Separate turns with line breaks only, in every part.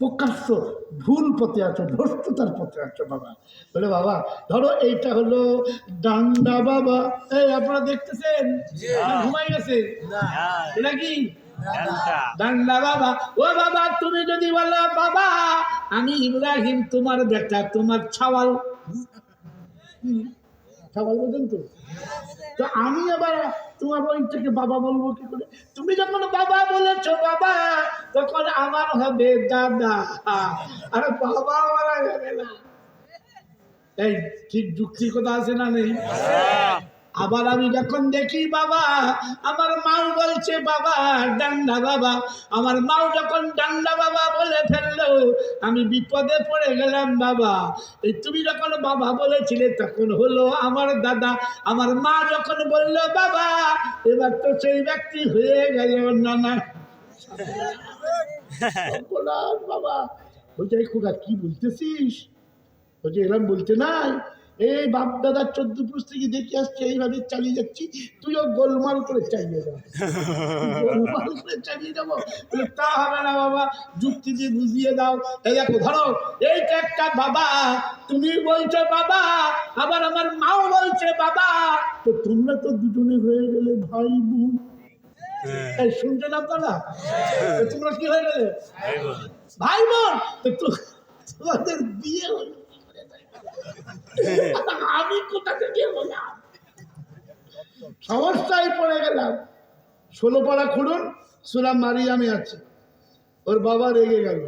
প্রকাশ্য ভুল পথে আছো ভ্রষ্টতার পথে আছো বাবা। বলে বাবা ধরো এইটা হলো ডান্ডা বাবা। এই আপনারা দেখতেছেন? ঘুমাই গেছে? এটা কি? ডান্ডা। বাবা। ও বাবা তুমি যদি বলো বাবা আমি ইব্রাহিম তোমার বেটা তোমার ছাওয়াল। ছাওয়াল বোঝেন তো? তো আমি আবার তোমার ওইটাকে বাবা বলব কি করে? তুমি যখন বাবা বলেছ বাবা তখন আমার হবে দাদা, আর বাবা মারা যাবে না। এই ঠিক যুক্তির কথা আছে না নেই? আবার আমি যখন দেখি বাবা, আমার মাও বলছে, বাবা, ডান্ডা বাবা। আমার মাও যখন ডান্ডা বাবা বলে ফেলল, আমি বিপদে পড়ে গেলাম, বাবা। এই তুমি যখন বাবা বলেছিলে, তখন হলো আমার দাদা। আমার মা যখন বলল, বাবা, এবার তো সেই ব্যক্তি হয়ে গেল না বলার খোকা, কি বলতেছিস? এরকম বলতে নাই। এই বাপ দাদার চোদ্দ পুরুষ থেকে দেখে আসছে, এইভাবে চালিয়ে যাচ্ছি। তুইও গোলমাল করে চালিয়ে গোলমাল করে চালিয়ে যাব? তা হবে না, বাবা, যুক্তি দিয়ে বুঝিয়ে দাও। এই দেখো, ধরো, এইটা একটা বাবা, তুমি বলছো বাবা, আবার আমার মাও বলছে বাবা। তো তোমরা তো দুজনে হয়ে গেলে ভাই বোন এই শুনছেন আপনারা তোমরা কি হয়ে গেলে? ভাই বোন তোমাদের বিয়ে হলো আমি কোথা থেকে হলাম? সমস্যায় পড়ে গেলাম। ষোলো পাড়া খুঁড়ুন সুরা মারিয়ামে আছে। ওর বাবা রেগে গেল।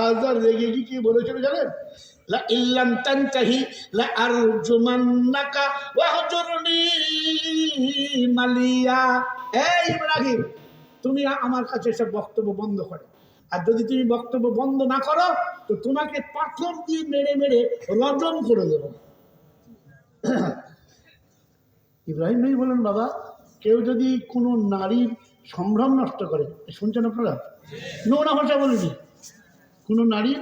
আজ আর রেগে কি কি বলেছিল জানেন? লা ইল্লাম তানতাহি লা আরজুমান্নাকা ওয়াহজুরনি মালিয়া। এই ইব্রাহিম, তুমি আমার কাছে এসব বক্তব্য বন্ধ করো। আর যদি তুমি বক্তব্য বন্ধ না করো, তো তোমাকে পাথর দিয়ে মেরে মেরে রজন করে দেবো। ইব্রাহিম ভাই বলেন বাবা, কেউ যদি কোনো নারীর সম্ভ্রম নষ্ট করে, শুনছেন আপনারা? নোংরা ভাষা বলিনি। কোনো নারীর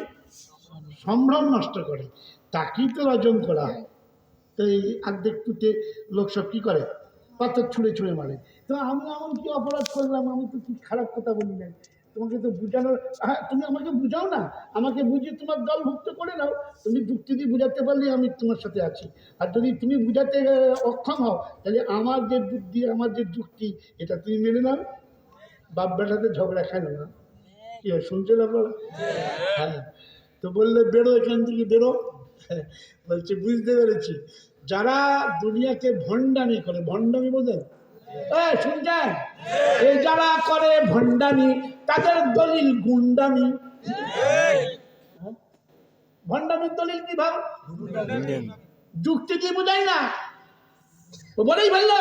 সম্ভ্রম নষ্ট করে, তাকেই তো রজন করা হয়। তো এই আর্ধেক টুতে লোক সব কী করে? পাথর ছুঁড়ে ছুঁড়ে মারে। তো আমি এমন কি অপরাধ করলাম? আমি তো কি খারাপ কথা বলি নাই? তোমাকে তো বুঝানোর হ্যাঁ তুমি আমাকে বুঝাও না? আমাকে বুঝিয়ে তোমার দলভুক্ত করে নাও। তুমি যুক্তি দিয়ে বুঝাতে পারলে আমি তোমার সাথে আছি। আর যদি তুমি বুঝাতে অক্ষম হও, তাহলে আমার যে বুদ্ধি, আমার যে যুক্তি, এটা তুমি মেনে নাও। বাপ বেটাতে ঝগড়া খেলো না কি হয় শুনছেন আপনারা? হ্যাঁ। তো বললে, বেরো এখান থেকে, বেরো। বলছে, বুঝতে পেরেছি। যারা দুনিয়াকে ভণ্ডামি করে, ভণ্ডামি বোঝেন? শুনছেন? এই যারা করে ভণ্ডামি, তাদের দলিল গুন্ডামি। হ্যাঁ? ভণ্ডামির দলিল কি ভাব যুক্তি কি বোঝাই না? বলেই ফেলল।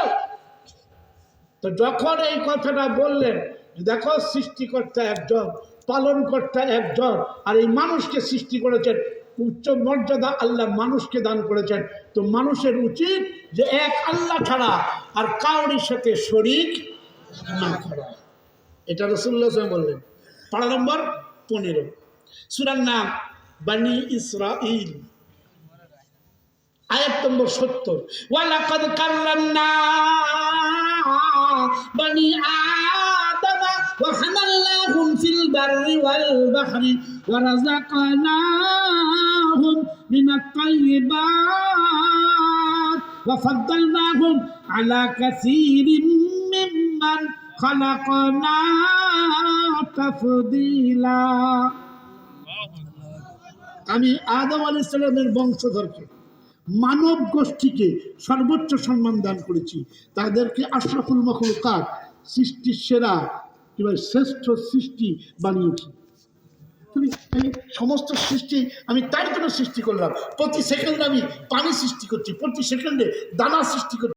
তো যখন এই কথাটা বললেন দেখো, সৃষ্টিকর্তা একজন, পালনকর্তা একজন, আর এই মানুষকে সৃষ্টি করেছেন। উচ্চ মর্যাদা আল্লাহ মানুষকে দান করেছেন। তো মানুষের উচিত যে এক আল্লাহ ছাড়া আর কাউরির সাথে শরিক না করা। এটা রসুল্লাহ বললেন। পাড়া নম্বর পনেরো। সুরার নাম বানি ইসরাইল আয়াত নম্বর সত্তর। ওয়ালাকাদ কাল্লামনা বানি আদম রাযাকনাহুম মিনাত তাইয়্যিবাত ওয়া ফাদ্দালনাহুম আলা কাসীরিম মিম্মান খালাকনা তাফদীলা আমি আদম আলী সালামের বংশধরকে, মানব গোষ্ঠীকে সর্বোচ্চ সম্মান দান করেছি। তাদেরকে আশরাফুল মখলুকাত সৃষ্টির সেরা কিংবা শ্রেষ্ঠ সৃষ্টি বানিয়েছি। সমস্ত সৃষ্টি আমি তার জন্য সৃষ্টি করলাম। প্রতি সেকেন্ডে আমি পানি সৃষ্টি করছি, প্রতি সেকেন্ডে দানা সৃষ্টি করছি।